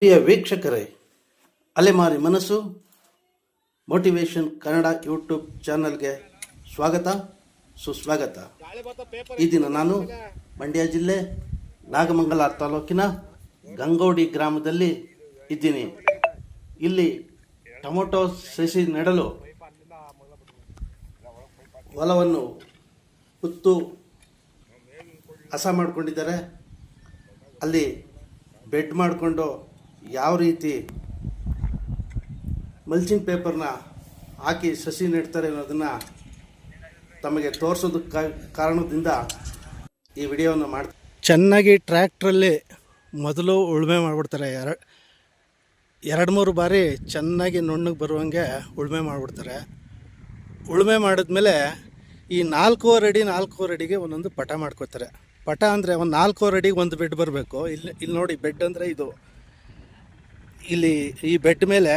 ಪ್ರಿಯ ವೀಕ್ಷಕರೇ ಅಲೆಮಾರಿ ಮನಸ್ಸು, ಮೋಟಿವೇಶನ್ ಕನ್ನಡ ಯೂಟ್ಯೂಬ್ ಚಾನಲ್ಗೆ ಸ್ವಾಗತ, ಸುಸ್ವಾಗತ. ಈ ದಿನ ನಾನು ಮಂಡ್ಯ ಜಿಲ್ಲೆ ನಾಗಮಂಗಲ ತಾಲೂಕಿನ ಗಂಗೋಡಿ ಗ್ರಾಮದಲ್ಲಿ ಇದ್ದೀನಿ. ಇಲ್ಲಿ ಟೊಮೊಟೊ ಸಸಿ ನೆಡಲು ಹೊಲವನ್ನು ಉತ್ತು ಹಸ ಮಾಡಿಕೊಂಡಿದ್ದಾರೆ. ಅಲ್ಲಿ ಬೆಡ್ ಮಾಡಿಕೊಂಡು ಯಾವ ರೀತಿ ಮಲ್ಚಿಂಗ್ ಪೇಪರ್ನ ಹಾಕಿ ಸಸಿ ನೆಡ್ತಾರೆ ಅನ್ನೋದನ್ನು ತಮಗೆ ತೋರಿಸೋದಕ್ಕೆ ಕಾರಣದಿಂದ ಈ ವಿಡಿಯೋವನ್ನು ಮಾಡಿ ಚೆನ್ನಾಗಿ ಟ್ರ್ಯಾಕ್ಟ್ರಲ್ಲಿ ಮೊದಲು ಉಳುಮೆ ಮಾಡಿಬಿಡ್ತಾರೆ. ಎರಡು ಎರಡು ಮೂರು ಬಾರಿ ಚೆನ್ನಾಗಿ ನುಣ್ಣಗೆ ಬರುವಂಗೆ ಉಳುಮೆ ಮಾಡಿಬಿಡ್ತಾರೆ. ಉಳುಮೆ ಮಾಡಿದ್ಮೇಲೆ ಈ ನಾಲ್ಕೂವರೆ ಅಡಿ, ನಾಲ್ಕೂವರೆ ಅಡಿಗೆ ಒಂದೊಂದು ಪಟ ಮಾಡ್ಕೋತಾರೆ. ಪಟ ಅಂದರೆ ಒಂದು ನಾಲ್ಕೂವರೆ ಅಡಿಗೆ ಒಂದು ಬೆಡ್ ಬರಬೇಕು. ಇಲ್ಲಿ ಇಲ್ಲಿ ನೋಡಿ, ಬೆಡ್ ಅಂದರೆ ಇದು. ಇಲ್ಲಿ ಈ ಬೆಡ್ ಮೇಲೆ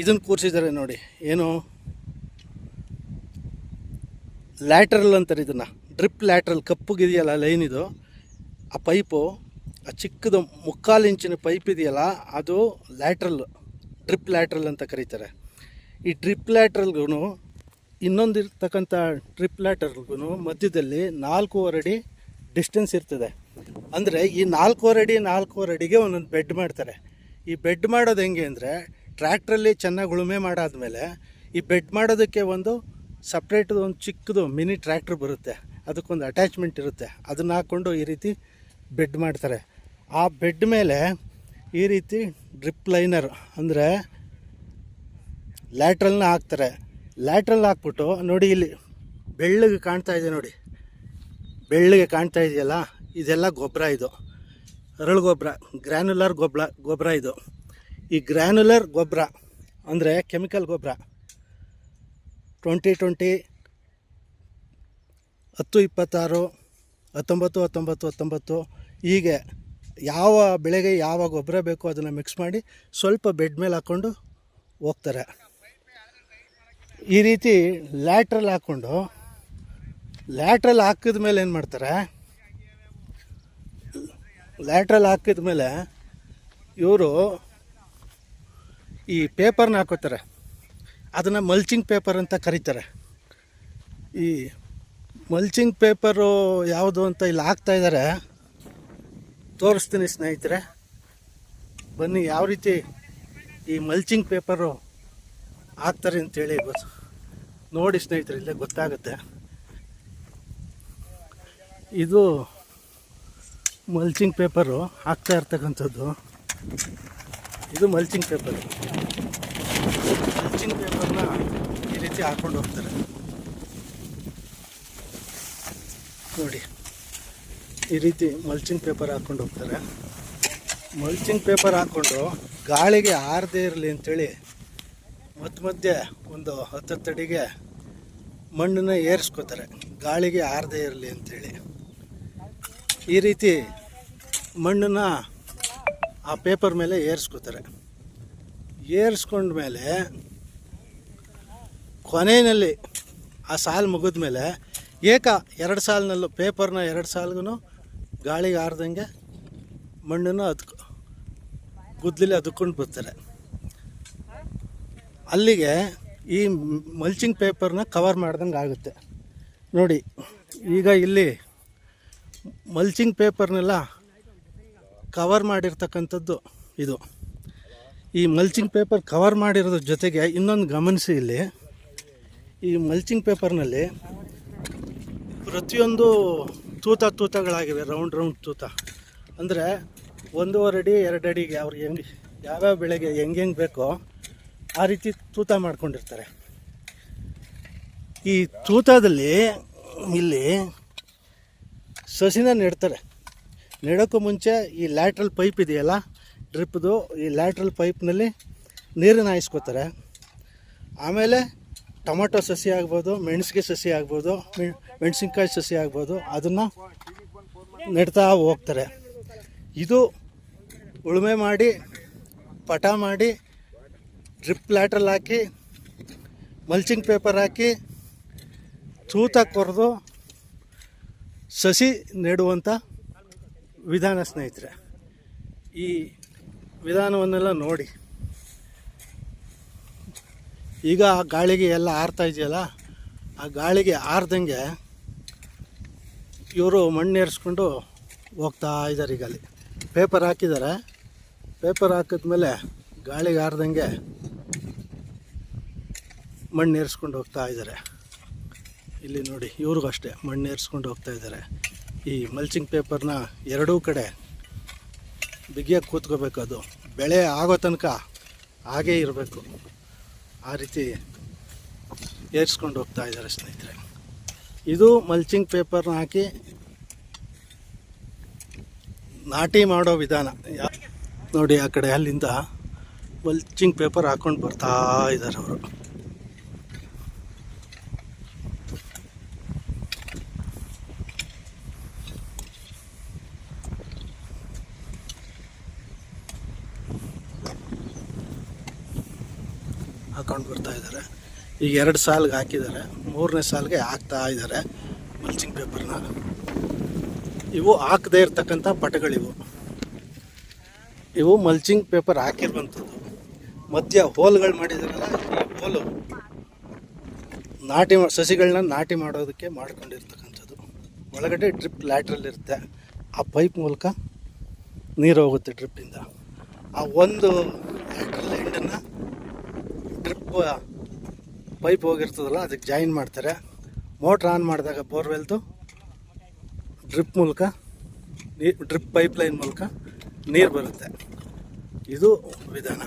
ಇದನ್ನು ಕೂರಿಸಿದ್ದಾರೆ ನೋಡಿ. ಏನು? ಲ್ಯಾಟ್ರಲ್ ಅಂತಾರೆ ಇದನ್ನು. ಡ್ರಿಪ್ ಲ್ಯಾಟ್ರಲ್ ಕಪ್ಪುಗಿದೆಯಲ್ಲ ಲೈನ್ ಇದು. ಆ ಪೈಪು, ಆ ಚಿಕ್ಕದು ಮುಕ್ಕಾಲು ಇಂಚಿನ ಪೈಪ್ ಇದೆಯಲ್ಲ, ಅದು ಲ್ಯಾಟ್ರಲ್ ಡ್ರಿಪ್ ಲ್ಯಾಟ್ರಲ್ ಅಂತ ಕರೀತಾರೆ. ಈ ಡ್ರಿಪ್ ಲ್ಯಾಟ್ರಲ್ಗೂ ಇನ್ನೊಂದು ಇರ್ತಕ್ಕಂಥ ಡ್ರಿಪ್ ಲ್ಯಾಟ್ರಲ್ಗೂ ಮಧ್ಯದಲ್ಲಿ ನಾಲ್ಕೂವರೆ ಅಡಿ ಡಿಸ್ಟೆನ್ಸ್ ಇರ್ತದೆ. ಅಂದರೆ ಈ ನಾಲ್ಕೂವರೆ ಅಡಿ, ನಾಲ್ಕೂವರೆ ಅಡಿಗೆ ಒಂದೊಂದು ಬೆಡ್ ಮಾಡ್ತಾರೆ. ಈ ಬೆಡ್ ಮಾಡೋದು ಹೆಂಗೆ ಅಂದರೆ ಟ್ರ್ಯಾಕ್ಟ್ರಲ್ಲಿ ಚೆನ್ನಾಗಿ ಉಳುಮೆ ಮಾಡಾದಮೇಲೆ ಈ ಬೆಡ್ ಮಾಡೋದಕ್ಕೆ ಒಂದು ಸಪ್ರೇಟ್ ಒಂದು ಚಿಕ್ಕದು ಮಿನಿ ಟ್ರ್ಯಾಕ್ಟ್ರ್ ಬರುತ್ತೆ. ಅದಕ್ಕೊಂದು ಅಟ್ಯಾಚ್ಮೆಂಟ್ ಇರುತ್ತೆ. ಅದನ್ನು ಹಾಕ್ಕೊಂಡು ಈ ರೀತಿ ಬೆಡ್ ಮಾಡ್ತಾರೆ. ಆ ಬೆಡ್ ಮೇಲೆ ಈ ರೀತಿ ಡ್ರಿಪ್ ಲೈನರ್ ಅಂದರೆ ಲ್ಯಾಟ್ರಲ್ನ ಹಾಕ್ತಾರೆ. ಲ್ಯಾಟ್ರಲ್ ಹಾಕ್ಬಿಟ್ಟು ನೋಡಿ ಇಲ್ಲಿ ಬೆಳ್ಳಗೆ ಕಾಣ್ತಾ ಇದೆ ನೋಡಿ. ಬೆಳ್ಳಗೆ ಕಾಣ್ತಾ ಇದೆಯಲ್ಲ? ಇದೆಲ್ಲ ಗೊಬ್ಬರ ಇದು. ಅರಳು ಗೊಬ್ಬರ ಗ್ರ್ಯಾನ್ಯುಲರ್ ಗೊಬ್ಬರ ಗೊಬ್ಬರ ಇದು. ಈ ಗ್ರ್ಯಾನ್ಯುಲರ್ ಗೊಬ್ಬರ ಅಂದರೆ ಕೆಮಿಕಲ್ ಗೊಬ್ಬರ ಟ್ವೆಂಟಿ ಟ್ವೆಂಟಿ ಹತ್ತು ಇಪ್ಪತ್ತಾರು, ಹತ್ತೊಂಬತ್ತು ಹತ್ತೊಂಬತ್ತು ಹತ್ತೊಂಬತ್ತು. ಹೀಗೆ ಯಾವ ಬೆಳೆಗೆ ಯಾವ ಗೊಬ್ಬರ ಬೇಕೋ ಅದನ್ನು ಮಿಕ್ಸ್ ಮಾಡಿ ಸ್ವಲ್ಪ ಬೆಡ್ ಮೇಲೆ ಹಾಕ್ಕೊಂಡು ಹೋಗ್ತಾರೆ. ಈ ರೀತಿ ಲ್ಯಾಟ್ರಲ್ ಹಾಕ್ಕೊಂಡು ಲ್ಯಾಟ್ರಲ್ ಹಾಕಿದ ಮೇಲೆ ಏನು ಮಾಡ್ತಾರೆ? ಲ್ಯಾಟ್ರಲ್ ಹಾಕಿದ ಮೇಲೆ ಇವರು ಈ ಪೇಪರ್ನ ಹಾಕೋತಾರೆ. ಅದನ್ನು ಮಲ್ಚಿಂಗ್ ಪೇಪರ್ ಅಂತ ಕರೀತಾರೆ. ಈ ಮಲ್ಚಿಂಗ್ ಪೇಪರು ಯಾವುದು ಅಂತ ಇಲ್ಲಿ ಹಾಕ್ತಾ ಇದ್ದಾರೆ ತೋರಿಸ್ತೀನಿ ಸ್ನೇಹಿತರೆ. ಬನ್ನಿ ಯಾವ ರೀತಿ ಈ ಮಲ್ಚಿಂಗ್ ಪೇಪರು ಹಾಕ್ತಾರೆ ಅಂತೇಳಿ ಗೊತ್ತು. ನೋಡಿ ಸ್ನೇಹಿತರೆ, ಇಲ್ಲೇ ಗೊತ್ತಾಗುತ್ತೆ. ಇದು ಮಲ್ಚಿಂಗ್ ಪೇಪರು ಹಾಕ್ತಾ ಇರ್ತಕ್ಕಂಥದ್ದು. ಇದು ಮಲ್ಚಿಂಗ್ ಪೇಪರ್ ಮಲ್ಚಿಂಗ್ ಪೇಪರ್ನ ಈ ರೀತಿ ಹಾಕ್ಕೊಂಡು ಹೋಗ್ತಾರೆ. ನೋಡಿ, ಈ ರೀತಿ ಮಲ್ಚಿಂಗ್ ಪೇಪರ್ ಹಾಕ್ಕೊಂಡು ಹೋಗ್ತಾರೆ. ಮಲ್ಚಿಂಗ್ ಪೇಪರ್ ಹಾಕ್ಕೊಂಡು ಗಾಳಿಗೆ ಆರದೇ ಇರಲಿ ಅಂಥೇಳಿ ಮಧ್ಯ ಮಧ್ಯೆ ಒಂದು ಹತ್ತತ್ತು ಅಡಿಗೆ ಮಣ್ಣನ್ನು ಏರಿಸ್ಕೋತಾರೆ. ಗಾಳಿಗೆ ಆರದೇ ಇರಲಿ ಅಂತೇಳಿ. ಈ ರೀತಿ ಮಣ್ಣನ್ನು ಆ ಪೇಪರ್ ಮೇಲೆ ಏರಿಸ್ಕೋತಾರೆ. ಏರಿಸ್ಕೊಂಡ ಮೇಲೆ ಕೊನೆಯಲ್ಲಿ ಆ ಸಾಲು ಮುಗಿದ ಮೇಲೆ ಏಕ ಎರಡು ಸಾಲಿನಲ್ಲೂ ಪೇಪರ್ನ ಎರಡು ಸಾಲ್ಗೂ ಗಾಳಿಗೆ ಆರ್ದಂಗೆ ಮಣ್ಣನ್ನು ಅದಕ್ಕೆ ಗುದ್ದಲಿ ಅದಕ್ಕೊಂಡು ಬರ್ತಾರೆ ಅಲ್ಲಿಗೆ ಈ ಮಲ್ಚಿಂಗ್ ಪೇಪರ್ನ ಕವರ್ ಮಾಡ್ದಂಗೆ ಆಗುತ್ತೆ ನೋಡಿ, ಈಗ ಇಲ್ಲಿ ಮಲ್ಚಿಂಗ್ ಪೇಪರ್ನೆಲ್ಲ ಕವರ್ ಮಾಡಿರ್ತಕ್ಕಂಥದ್ದು ಇದು. ಈ ಮಲ್ಚಿಂಗ್ ಪೇಪರ್ ಕವರ್ ಮಾಡಿರೋದ್ರ ಜೊತೆಗೆ ಇನ್ನೊಂದು ಗಮನಿಸಿ ಇಲ್ಲಿ. ಈ ಮಲ್ಚಿಂಗ್ ಪೇಪರ್ನಲ್ಲಿ ಪ್ರತಿಯೊಂದು ತೂತ ತೂತಗಳಾಗಿವೆ ರೌಂಡ್ ರೌಂಡ್ ತೂತ. ಅಂದರೆ ಒಂದೂವರೆ ಅಡಿ, ಎರಡು ಅಡಿಗೆ ಅವ್ರಿಗೆ ಹೆಂಗೆ, ಯಾವ್ಯಾವ ಬೆಳೆಗೆ ಹೆಂಗೆ ಹೆಂಗೆ ಬೇಕೋ ಆ ರೀತಿ ತೂತ ಮಾಡ್ಕೊಂಡಿರ್ತಾರೆ. ಈ ತೂತದಲ್ಲಿ ಇಲ್ಲಿ ಸಸಿನ ನೆಡ್ತಾರೆ. ನೆಡೋಕ್ಕೂ ಮುಂಚೆ ಈ ಲ್ಯಾಟ್ರಲ್ ಪೈಪ್ ಇದೆಯಲ್ಲ ಡ್ರಿಪ್ದು ಈ ಲ್ಯಾಟ್ರಲ್ ಪೈಪ್ನಲ್ಲಿ ನೀರನ್ನು ಹಾಯಿಸ್ಕೋತಾರೆ. ಆಮೇಲೆ ಟೊಮೊಟೊ ಸಸಿ ಆಗ್ಬೋದು, ಮೆಣಸಿಗೆ ಸಸಿ ಆಗ್ಬೋದು ಮೆಣ್- ಮೆಣಸಿನ್ಕಾಯಿ ಸಸಿ ಆಗ್ಬೋದು, ಅದನ್ನು ನೆಡ್ತಾ ಹೋಗ್ತಾರೆ. ಇದು ಉಳುಮೆ ಮಾಡಿ, ಪಟ ಮಾಡಿ ಡ್ರಿಪ್ ಲ್ಯಾಟ್ರಲ್ ಹಾಕಿ ಮಲ್ಚಿಂಗ್ ಪೇಪರ್ ಹಾಕಿ, ತೂತ ಕೊರೆದು ಸಸಿ ನೆಡುವಂಥ ವಿಧಾನ ಸ್ನೇಹಿತರೆ, ಈ ವಿಧಾನವನ್ನೆಲ್ಲ ನೋಡಿ. ಈಗ ಆ ಗಾಳಿಗೆ ಎಲ್ಲ ಆರ್ತಾ ಇದೆಯಲ್ಲ, ಆ ಗಾಳಿಗೆ ಆರ್ದಂಗೆ ಇವರು ಮಣ್ಣು ಏರಿಸ್ಕೊಂಡು ಹೋಗ್ತಾ ಇದ್ದಾರೆ ಈಗ ಅಲ್ಲಿ ಪೇಪರ್ ಹಾಕಿದ್ದಾರೆ. ಪೇಪರ್ ಹಾಕಿದ್ಮೇಲೆ ಗಾಳಿಗೆ ಆರ್ದಂಗೆ ಮಣ್ಣು ಏರಿಸ್ಕೊಂಡು ಹೋಗ್ತಾ ಇದ್ದಾರೆ ಇಲ್ಲಿ ನೋಡಿ, ಇವ್ರಿಗೂ ಅಷ್ಟೇ, ಮಣ್ಣು ಏರಿಸ್ಕೊಂಡು ಹೋಗ್ತಾ ಇದ್ದಾರೆ. ಈ ಮಲ್ಚಿಂಗ್ ಪೇಪರ್ನ ಎರಡೂ ಕಡೆ ಬಿಗಿಯಾಗಿ ಕೂತ್ಕೋಬೇಕು ಅದು. ಬೆಳೆ ಆಗೋ ತನಕ ಹಾಗೇ ಇರಬೇಕು. ಆ ರೀತಿ ಏರಿಸ್ಕೊಂಡು ಹೋಗ್ತಾ ಇದ್ದಾರೆ ಸ್ನೇಹಿತರೆ. ಇದು ಮಲ್ಚಿಂಗ್ ಪೇಪರ್ನ ಹಾಕಿ ನಾಟಿ ಮಾಡೋ ವಿಧಾನ. ನೋಡಿ, ಆ ಕಡೆ ಅಲ್ಲಿಂದ ಮಲ್ಚಿಂಗ್ ಪೇಪರ್ ಹಾಕ್ಕೊಂಡು ಬರ್ತಾ ಇದ್ದಾರೆ ಅವರು. ಹಾಕೊಂಡು ಬರ್ತಾ ಇದ್ದಾರೆ. ಈಗ ಎರಡು ಸಾಲ್ಗೆ ಹಾಕಿದ್ದಾರೆ. ಮೂರನೇ ಸಾಲಿಗೆ ಹಾಕ್ತಾ ಇದ್ದಾರೆ ಮಲ್ಚಿಂಗ್ ಪೇಪರ್ನ. ಇವು ಹಾಕದೇ ಇರ್ತಕ್ಕಂಥ ಪಟಗಳಿವು. ಇವು ಮಲ್ಚಿಂಗ್ ಪೇಪರ್ ಹಾಕಿರುವಂಥದ್ದು. ಮಧ್ಯ ಹೋಲ್ಗಳು ಮಾಡಿದಾರಲ್ಲ, ಈ ಹೋಲು ನಾಟಿ ಸಸಿಗಳನ್ನ ನಾಟಿ ಮಾಡೋದಕ್ಕೆ ಮಾಡ್ಕೊಂಡಿರ್ತಕ್ಕಂಥದ್ದು. ಒಳಗಡೆ ಡ್ರಿಪ್ ಲ್ಯಾಟ್ರಲ್ ಇರುತ್ತೆ. ಆ ಪೈಪ್ ಮೂಲಕ ನೀರು ಹೋಗುತ್ತೆ ಡ್ರಿಪ್ಪಿಂದ. ಆ ಒಂದು ಲ್ಯಾಟ್ರಲ್ ಎಂಡನ್ನು ಡ್ರಿಪ್ ಪೈಪ್ ಹೋಗಿರ್ತದಲ್ಲ ಅದಕ್ಕೆ ಜಾಯಿನ್ ಮಾಡ್ತಾರೆ. ಮೋಟ್ರ್ ಆನ್ ಮಾಡಿದಾಗ ಬೋರ್ವೆಲ್ದು ಡ್ರಿಪ್ ಮೂಲಕ ನೀ ಡ್ರಿಪ್ ಪೈಪ್ ಲೈನ್ ಮೂಲಕ ನೀರು ಬರುತ್ತೆ. ಇದು ವಿಧಾನ.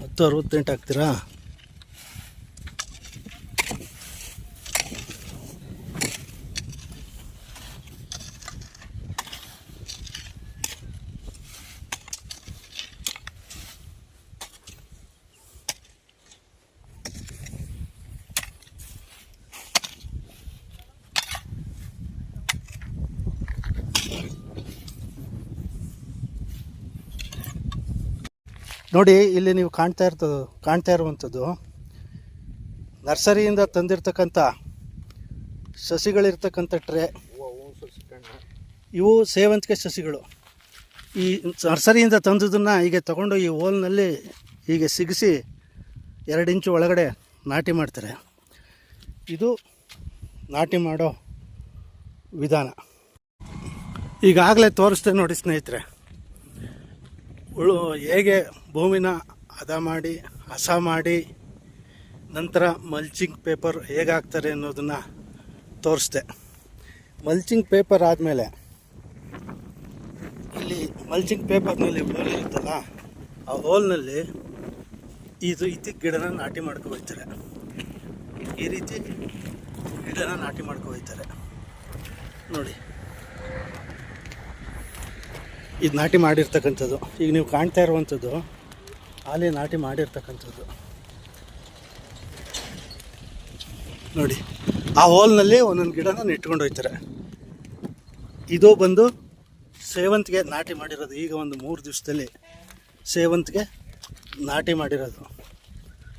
ಹತ್ತು ಅರವತ್ತೆಂಟು ಹಾಕ್ತಾರೆ? ನೋಡಿ, ಇಲ್ಲಿ ನೀವು ಕಾಣ್ತಾ ಇರ್ತದ, ಕಾಣ್ತಾ ಇರುವಂಥದ್ದು ನರ್ಸರಿಯಿಂದ ತಂದಿರ್ತಕ್ಕಂಥ ಸಸಿಗಳಿರ್ತಕ್ಕಂಥ ಟ್ರೇ ಇವು ಸೇವಂತಿಗೆ ಸಸಿಗಳು. ಈ ನರ್ಸರಿಯಿಂದ ತಂದದನ್ನು ಹೀಗೆ ತಗೊಂಡು ಈ ಹೋಲ್ನಲ್ಲಿ ಹೀಗೆ ಸಿಗಿಸಿ ಎರಡು ಇಂಚು ಒಳಗಡೆ ನಾಟಿ ಮಾಡ್ತಾರೆ. ಇದು ನಾಟಿ ಮಾಡೋ ವಿಧಾನ. ಈಗಾಗಲೇ ತೋರಿಸ್ತೆ ನೋಡಿ ಸ್ನೇಹಿತರೆ. ಉಳು ಹೇಗೆ ಭೂಮಿನ ಹದ ಮಾಡಿ, ಹಸ ಮಾಡಿ, ನಂತರ ಮಲ್ಚಿಂಗ್ ಪೇಪರ್ ಹೇಗೆ ಹಾಕ್ತಾರೆ ಅನ್ನೋದನ್ನು ತೋರಿಸ್ದೆ. ಮಲ್ಚಿಂಗ್ ಪೇಪರ್ ಆದಮೇಲೆ, ಇಲ್ಲಿ ಮಲ್ಚಿಂಗ್ ಪೇಪರ್ನಲ್ಲಿ ಹೋಲ್ ಇರುತ್ತಲ್ಲ, ಆ ಹೋಲ್ನಲ್ಲಿ ಇದು ಇತಿ ಗಿಡನ ನಾಟಿ ಮಾಡ್ಕೊ ಹೋಗ್ತಾರೆ. ಈ ರೀತಿ ಗಿಡನ ನಾಟಿ ಮಾಡ್ಕೊ ಹೋಗ್ತಾರೆ. ನೋಡಿ. ಇದು ನಾಟಿ ಮಾಡಿರ್ತಕ್ಕಂಥದ್ದು. ಈಗ ನೀವು ಕಾಣ್ತಾ ಇರುವಂಥದ್ದು ಅಲ್ಲಿ ನಾಟಿ ಮಾಡಿರ್ತಕ್ಕಂಥದ್ದು. ನೋಡಿ, ಆ ಹೋಲ್ನಲ್ಲಿ ಒಂದೊಂದು ಗಿಡನ ಇಟ್ಕೊಂಡು ಹೋಗ್ತಾರೆ ಇದು ಬಂದು ಸೇವಂತಿಗೆ ನಾಟಿ ಮಾಡಿರೋದು. ಈಗ ಒಂದು ಮೂರು ದಿವಸದಲ್ಲಿ ಸೇವಂತಿಗೆ ನಾಟಿ ಮಾಡಿರೋದು.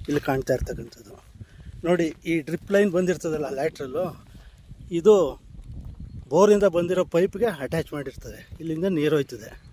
ಇಲ್ಲಿ ಕಾಣ್ತಾ ಇರ್ತಕ್ಕಂಥದ್ದು. ನೋಡಿ, ಈ ಡ್ರಿಪ್ ಲೈನ್ ಬಂದಿರ್ತದಲ್ಲ, ಲ್ಯಾಟ್ರಲ್ಲು. ಇದು ಬೋರಿಂದ ಬಂದಿರೋ ಪೈಪ್ಗೆ ಅಟ್ಯಾಚ್ ಮಾಡಿರ್ತದೆ. ಇಲ್ಲಿಂದ ನೀರು ಹೋಯ್ತದೆ.